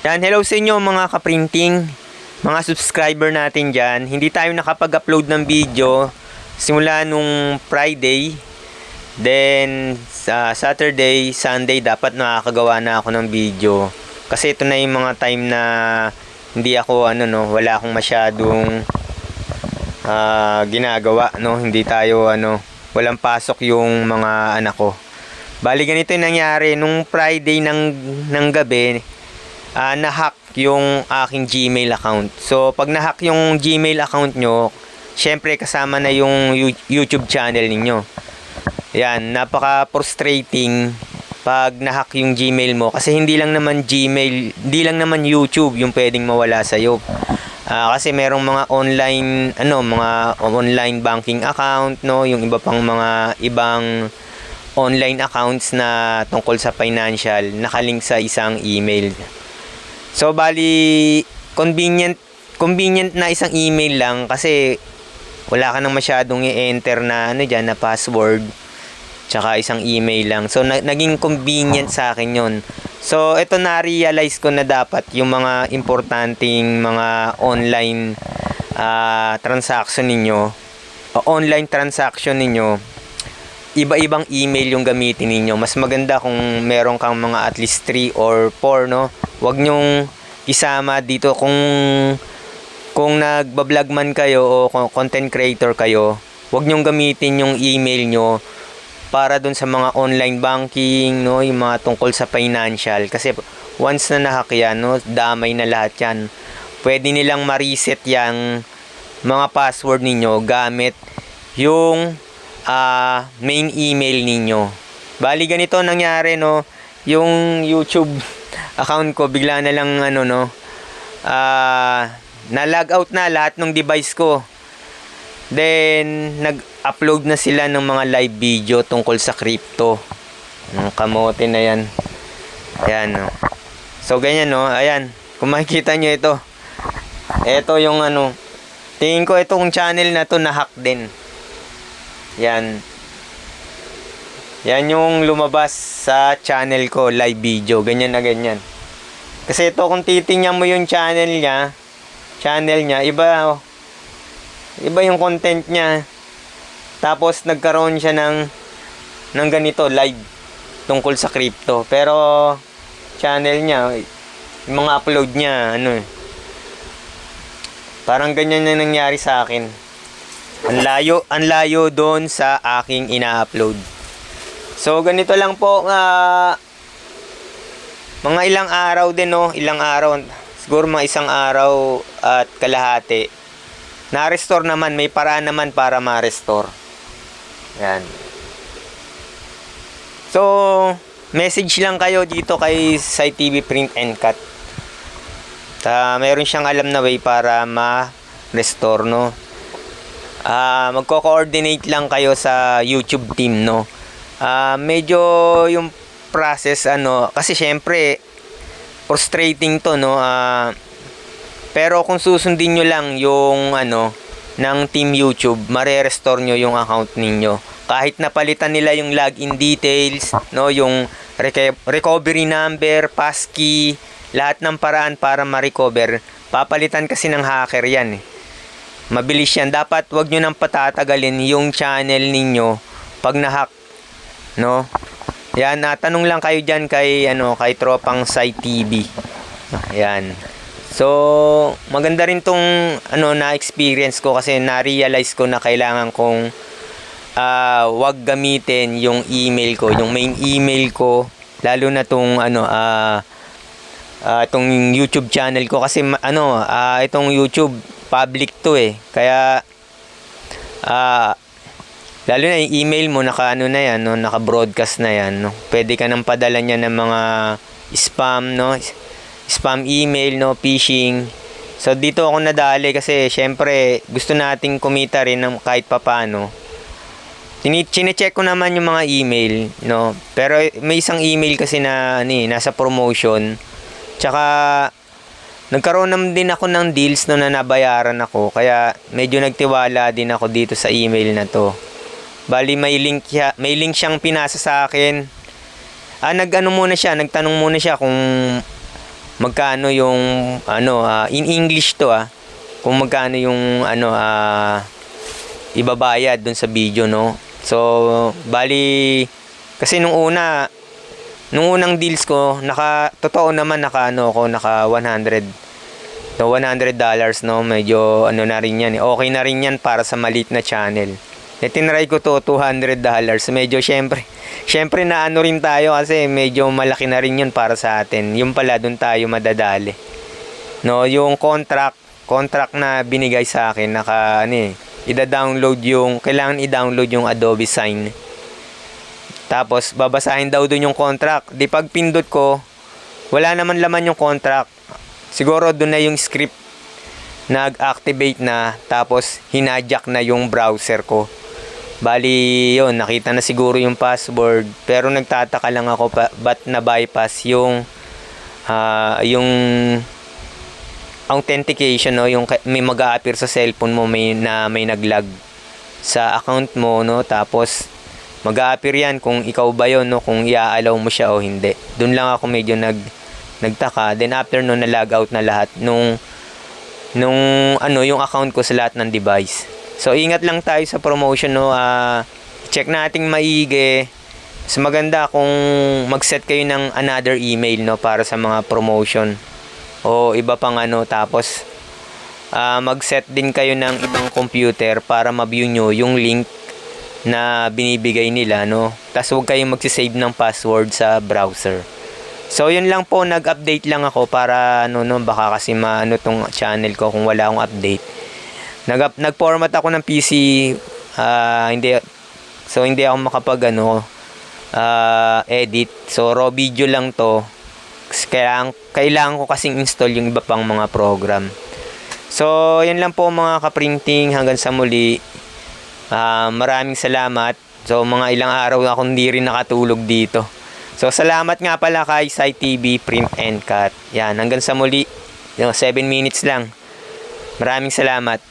Yan, hello sa inyo mga kaprinting, mga subscriber natin dyan. Hindi tayo nakapag-upload ng video simula nung Friday. Then, sa Saturday, Sunday, dapat nakakagawa na ako ng video. Kasi ito na yung mga time na hindi ako, ano no, wala akong masyadong ah, ginagawa, no. Hindi tayo, ano, walang pasok yung mga anak ko. Bali, ganito yung nangyari. Nung Friday ng, ng gabi, ah na-hack yung aking Gmail account. So, pag na-hack yung Gmail account nyo, syempre kasama na yung Yu- YouTube channel ninyo. Yan, napaka-frustrating pag na-hack yung Gmail mo kasi hindi lang naman Gmail, hindi lang naman YouTube yung pwedeng mawala sa iyo. kasi merong mga online ano, mga online banking account, no, yung iba pang mga ibang online accounts na tungkol sa financial nakalink sa isang email. So bali convenient convenient na isang email lang kasi wala ka nang masyadong i-enter na ano diyan na password tsaka isang email lang. So na- naging convenient sa akin 'yon. So ito na realize ko na dapat yung mga importanteng mga online ah, transaction ninyo online transaction ninyo iba-ibang email yung gamitin ninyo. Mas maganda kung meron kang mga at least 3 or 4, no? Huwag nyong isama dito kung kung nagbablog man kayo o content creator kayo, huwag nyong gamitin yung email nyo para dun sa mga online banking, no, yung mga tungkol sa financial kasi once na nahack yan, no, damay na lahat yan. Pwede nilang ma-reset yang mga password ninyo gamit yung ah, main email ninyo. Bali ganito nangyari no, yung YouTube account ko bigla na lang ano no, ah na-log out na lahat ng device ko. Then nag-upload na sila ng mga live video tungkol sa crypto. Yung kamote na yan. Ayan no. So ganyan no, ayan. Kung makikita nyo ito. Ito yung ano. Tingin ko itong channel na to na-hack din. Yan. Yan yung lumabas sa channel ko, live video. Ganyan na ganyan. Kasi ito, kung titingnan mo yung channel niya, channel niya, iba, oh. iba yung content niya. Tapos, nagkaroon siya ng, ng ganito, live, tungkol sa crypto. Pero, channel niya, yung mga upload niya, ano eh. Parang ganyan na nangyari sa akin. Ang layo, ang layo doon sa aking ina-upload. So ganito lang po nga mga ilang araw din no, ilang araw, siguro mga isang araw at kalahati. Na-restore naman, may paraan naman para ma-restore. Yan. So, message lang kayo dito kay Site TV Print and Cut. Ta, meron siyang alam na way para ma-restore no ah magko-coordinate lang kayo sa YouTube team no. Ah medyo yung process ano kasi syempre frustrating to no. Ah pero kung susundin nyo lang yung ano ng team YouTube, mare-restore nyo yung account ninyo. Kahit napalitan nila yung login details, no, yung recovery number, passkey, lahat ng paraan para ma-recover. Papalitan kasi ng hacker yan eh mabilis yan. Dapat wag nyo nang patatagalin yung channel ninyo pag nahack. No? Yan, uh, tanong lang kayo dyan kay, ano, kay Tropang Sai TV. Yan. So, maganda rin tong ano, na-experience ko kasi na-realize ko na kailangan kong ah wag gamitin yung email ko, yung main email ko, lalo na tong ano, ah ah, itong YouTube channel ko kasi ano, ah, itong YouTube public to eh. Kaya ah lalo na yung email mo naka ano na yan, no, naka broadcast na yan, no. Pwede ka nang padala niya ng mga spam, no. Spam email, no, phishing. So dito ako nadali kasi syempre gusto nating kumita rin ng kahit papano. Tini check ko naman yung mga email, no. Pero may isang email kasi na ni nasa promotion. Tsaka nagkaroon naman din ako ng deals no na nabayaran ako kaya medyo nagtiwala din ako dito sa email na to. Bali may link may link siyang pinasa sa akin. Ah nagano muna siya, nagtanong muna siya kung magkano yung ano ah, in English to ah kung magkano yung ano ah ibabayad dun sa video no so bali kasi nung una nung unang deals ko naka totoo naman naka ano ako naka 100 So, 100 dollars, no? Medyo, ano na rin yan. eh. Okay na rin yan para sa maliit na channel. E, tinry ko to, 200 dollars. Medyo, syempre, syempre na ano rin tayo kasi medyo malaki na rin yun para sa atin. Yung pala, dun tayo madadali. No, yung contract, contract na binigay sa akin, naka, ano eh, ida-download yung, kailangan i-download yung Adobe Sign. Tapos, babasahin daw dun yung contract. Di pag pindot ko, wala naman laman yung contract. Siguro doon na yung script nag-activate na tapos hinajak na yung browser ko. Bali, yun, nakita na siguro yung password. Pero nagtataka lang ako pa, ba't na-bypass yung ah, yung authentication no yung may mag-a-appear sa cellphone mo may na may naglag sa account mo no tapos mag-a-appear yan kung ikaw ba yon no kung i-allow mo siya o hindi. Doon lang ako medyo nag nagtaka. Then after no na log out na lahat nung nung ano yung account ko sa lahat ng device. So ingat lang tayo sa promotion no? Ah, check nating maigi. Mas maganda kung mag-set kayo ng another email no? Para sa mga promotion o iba pang ano. Tapos ah, mag-set din kayo ng ibang computer para ma-view nyo yung link na binibigay nila no? Tapos huwag kayong magsisave ng password sa browser. So yun lang po. Nag-update lang ako para ano no? Baka kasi maano tong channel ko kung wala akong update. Nag nag-format ako ng PC ah, hindi so hindi ako makapag ano ah, edit. So raw video lang to. Kailangan, kailangan ko kasing install yung iba pang mga program. So, yan lang po mga kaprinting. Hanggang sa muli. Ah, maraming salamat. So, mga ilang araw na akong hindi rin nakatulog dito. So, salamat nga pala kay Sai TV, Print and Cut. Yan, hanggang sa muli. 7 minutes lang. Maraming salamat.